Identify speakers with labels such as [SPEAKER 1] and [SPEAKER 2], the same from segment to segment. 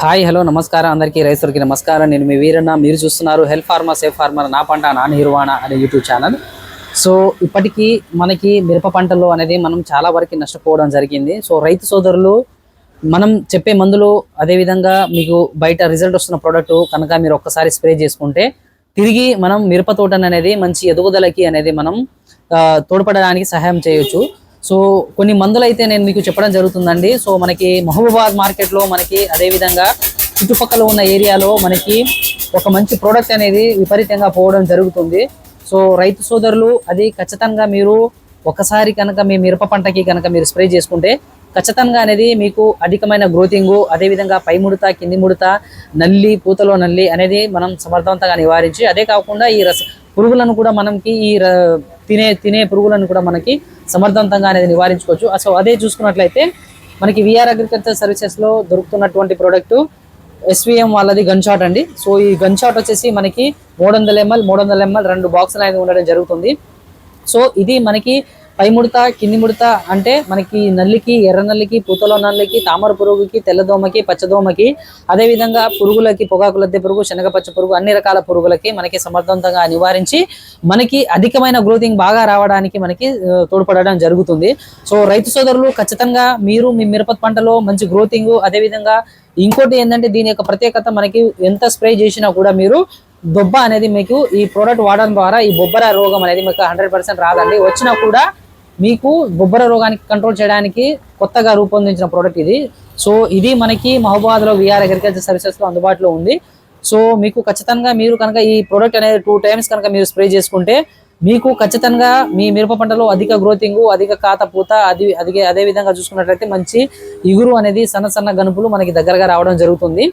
[SPEAKER 1] Hi hello నమస్కారం. అందరికీ రైతులకి నమస్కారం. నేను మీ వీరన్న. మీరు చూస్తున్నారు హెల్త్ ఫార్మర్ సేఫ్ ఫార్మర్ నా పంట నా నిర్వహణ అనే యూట్యూబ్ ఛానల్. సో ఇప్పటికీ మనకి మిరప పంటలు అనేది మనం చాలా వరకు నష్టపోవడం జరిగింది. సో రైతు సోదరులు మనం చెప్పే మందులు అదేవిధంగా మీకు బయట రిజల్ట్ వస్తున్న ప్రోడక్ట్ కనుక మీరు ఒక్కసారి స్ప్రే చేసుకుంటే తిరిగి మనం మిరప తోటను అనేది మంచి ఎదుగుదలకి అనేది మనం తోడ్పడడానికి సహాయం చేయొచ్చు. సో కొన్ని మందులు అయితే నేను మీకు చెప్పడం జరుగుతుందండి. సో మనకి మహబూబాద్ మార్కెట్లో మనకి అదేవిధంగా చుట్టుపక్కల ఉన్న ఏరియాలో మనకి ఒక మంచి ప్రోడక్ట్ అనేది విపరీతంగా పోవడం జరుగుతుంది. సో రైతు సోదరులు అది ఖచ్చితంగా మీరు ఒకసారి కనుక మీ మిరప పంటకి కనుక మీరు స్ప్రే చేసుకుంటే ఖచ్చితంగా అనేది మీకు అధికమైన గ్రోతింగు అదేవిధంగా పై ముడత కింది ముడత నల్లి పూతలో నల్లి అనేది మనం సమర్థవంతంగా నివారించి అదే కాకుండా ఈ రస పురుగులను కూడా మనకి ఈ ర- తినే తినే పురుగులను కూడా మనకి సమర్థవంతంగా అనేది నివారించుకోవచ్చు. సో అదే చూసుకున్నట్లయితే మనకి విఆర్ అగ్రికల్చర్ సర్వీసెస్లో దొరుకుతున్నటువంటి ప్రోడక్ట్ ఎస్విఎం వాళ్ళది గన్ షాట్ అండి. సో ఈ గన్ షాట్ వచ్చేసి మనకి మూడు వందల ఎంఎల్ మూడు వందల ఎంఎల్ రెండు బాక్సులు అనేది ఉండడం జరుగుతుంది. సో ఇది మనకి పై ముడత కింది ముడత అంటే మనకి నల్లికి ఎర్ర నల్లికి పూతలో నల్లికి తామర పురుగుకి తెల్లదోమకి పచ్చదోమకి అదేవిధంగా పురుగులకి పొగాకు లద్దె పురుగు శనగపచ్చ పురుగు అన్ని రకాల పురుగులకి మనకి సమర్థవంతంగా నివారించి మనకి అధికమైన గ్రోతింగ్ బాగా రావడానికి మనకి తోడ్పడడం జరుగుతుంది. సో రైతు సోదరులు ఖచ్చితంగా మీరు మీ మిరప పంటలో మంచి గ్రోతింగ్ అదేవిధంగా ఇంకోటి ఏంటంటే దీని యొక్క ప్రత్యేకత మనకి ఎంత స్ప్రే చేసినా కూడా మీరు దొబ్బ అనేది మీకు ఈ ప్రోడక్ట్ వాడడం ద్వారా ఈ బొబ్బర రోగం అనేది మీకు హండ్రెడ్ పర్సెంట్ రాదండి. వచ్చినా కూడా మీకు బొబ్బర రోగానికి కంట్రోల్ చేయడానికి కొత్తగా రూపొందించిన ప్రోడక్ట్ ఇది. సో ఇది మనకి మహబాద్లో విఆర్ అగ్రికల్చర్ సర్వీసెస్లో అందుబాటులో ఉంది. సో మీకు ఖచ్చితంగా మీరు కనుక ఈ ప్రోడక్ట్ అనేది టూ టైమ్స్ కనుక మీరు స్ప్రే చేసుకుంటే మీకు ఖచ్చితంగా మీ మిరప పంటలో అధిక గ్రోతింగ్ అధిక కాత పూత అది అదిగే అదే విధంగా చూసుకున్నట్లయితే మంచి ఇగురు అనేది సన్న సన్న గనుపులు మనకి దగ్గరగా రావడం జరుగుతుంది.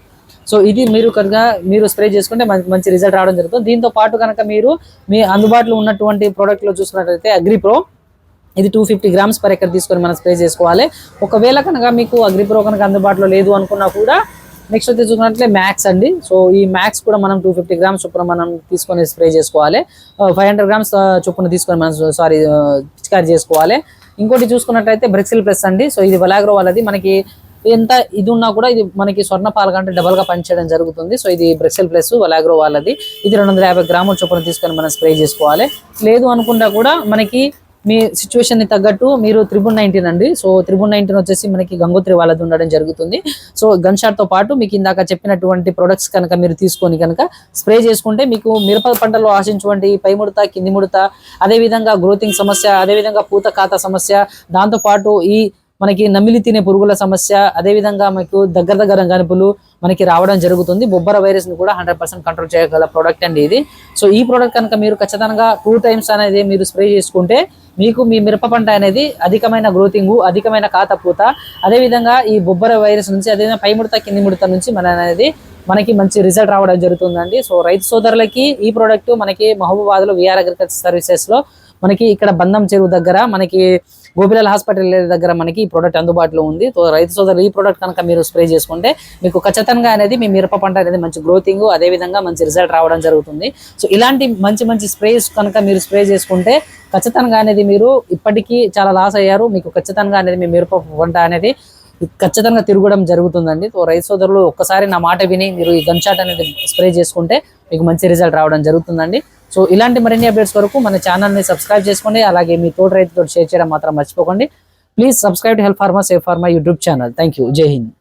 [SPEAKER 1] సో ఇది మీరు కనుక మీరు స్ప్రే చేసుకుంటే మంచి రిజల్ట్ రావడం జరుగుతుంది. దీంతో పాటు కనుక మీరు మీ అందుబాటులో ఉన్నటువంటి ప్రోడక్ట్లో చూసుకున్నట్లయితే అగ్రిప్రో ఇది two fifty grams per acre తీసుకొని మనం స్ప్రే చేసుకోవాలి. ఒకవేళ కనుక మీకు అగ్రిప్రో కనుక అందుబాటులో లేదు అనుకున్నా కూడా నెక్స్ట్ వచ్చి చూసుకున్నట్లే మ్యాక్స్ అండి. సో ఈ మ్యాక్స్ కూడా మనం టూ ఫిఫ్టీ గ్రామ్స్ చొప్పున మనం తీసుకొని స్ప్రే చేసుకోవాలి. ఫైవ్ హండ్రెడ్ గ్రామ్స్ చొప్పున తీసుకొని మనం uh, సారీ పిచికారి uh, చేసుకోవాలి. ఇంకోటి చూసుకున్నట్లయితే బ్రెక్సిల్ ప్లస్ అండి. సో ఇది వలాగ్రో వాళ్ళది. మనకి ఎంత ఇది ఉన్నా కూడా ఇది మనకి స్వర్ణ పాల కంటే డబల్గా పనిచేయడం జరుగుతుంది. సో ఇది బ్రెక్సెల్ ప్లస్ వలాగ్రో వాళ్ళది. ఇది రెండు వందల యాభై గ్రాముల చొప్పున తీసుకొని మనం స్ప్రే చేసుకోవాలి. లేదు అనుకుంటా కూడా మనకి మీ సిచ్యువేషన్ తగ్గట్టు మీరు త్రిబుల్ నైన్టీన్ అండి. సో త్రిబుల్ నైన్టీన్ వచ్చేసి మనకి గంగోత్రి వాళ్ళది ఉండడం జరుగుతుంది. సో గన్ షాట్తో పాటు మీకు ఇందాక చెప్పినటువంటి ప్రొడక్ట్స్ కనుక మీరు తీసుకొని కనుక స్ప్రే చేసుకుంటే మీకు మిరప పంటలో ఆశించువంటి పై ముడత కింది ముడత అదే విధంగా గ్రోతింగ్ సమస్య అదే విధంగా పూత ఖాతా సమస్య దాంతో పాటు ఈ మనకి నమిలి తినే పురుగుల సమస్య అదే విధంగా మనకు దగ్గర దగ్గర గనుపులు మనకి రావడం జరుగుతుంది. బొబ్బర వైరస్ని కూడా హండ్రెడ్ పర్సెంట్ కంట్రోల్ చేయగల ప్రోడక్ట్ అండి ఇది. సో ఈ ప్రోడక్ట్ కనుక మీరు ఖచ్చితంగా టూ టైమ్స్ అనేది మీరు స్ప్రే చేసుకుంటే మీకు మీ మిరప పంట అనేది అధికమైన గ్రోతింగ్ అధికమైన కాత పూత అదే విధంగా ఈ బొబ్బర వైరస్ నుంచి అదేవిధంగా పై ముడత కింది ముడత నుంచి మన అనేది మనకి మంచి రిజల్ట్ రావడం జరుగుతుందండి. సో రైతు సోదరులకి ఈ ప్రోడక్ట్ మనకి మహబూబాద్లో విఆర్ అగ్రికల్చర్ సర్వీసెస్లో మనకి ఇక్కడ బంధం చెరువు దగ్గర మనకి గోపిలాల్ హాస్పిటల్ దగ్గర మనకి ఈ ప్రోడక్ట్ అందుబాటులో ఉంది. సో రైతు సోదరులు ఈ ప్రోడక్ట్ కనుక మీరు స్ప్రే చేసుకుంటే మీకు ఖచ్చితంగా అనేది మీ మిరప పంట అనేది మంచి గ్రోతింగ్ అదే విధంగా మంచి రిజల్ట్ రావడం జరుగుతుంది. సో ఇలాంటి మంచి మంచి స్ప్రేస్ కనుక మీరు స్ప్రే చేసుకుంటే ఖచ్చితంగా అనేది మీరు ఇప్పటికీ చాలా లాస్ అయ్యారు. మీకు ఖచ్చితంగా అనేది మీ మిరప పంట అనేది ఖచ్చితంగా తిరగడం జరుగుతుందండి. సో రైతు సోదరులు ఒక్కసారి నా మాట విని మీరు ఈ గన్ షాట్ అనేది స్ప్రే చేసుకుంటే మీకు మంచి రిజల్ట్ రావడం జరుగుతుందండి. సో ఇలాంటి మరిన్ని అప్డేట్స్ వరకు మన ఛానల్ని సబ్స్క్రైబ్ చేసుకోండి. అలాగే మీ తోటి రైతుతో షేర్ చేయడం మాత్రం మర్చిపోకండి. Please subscribe to help pharma safe pharma YouTube channel. Thank you జై హింద్.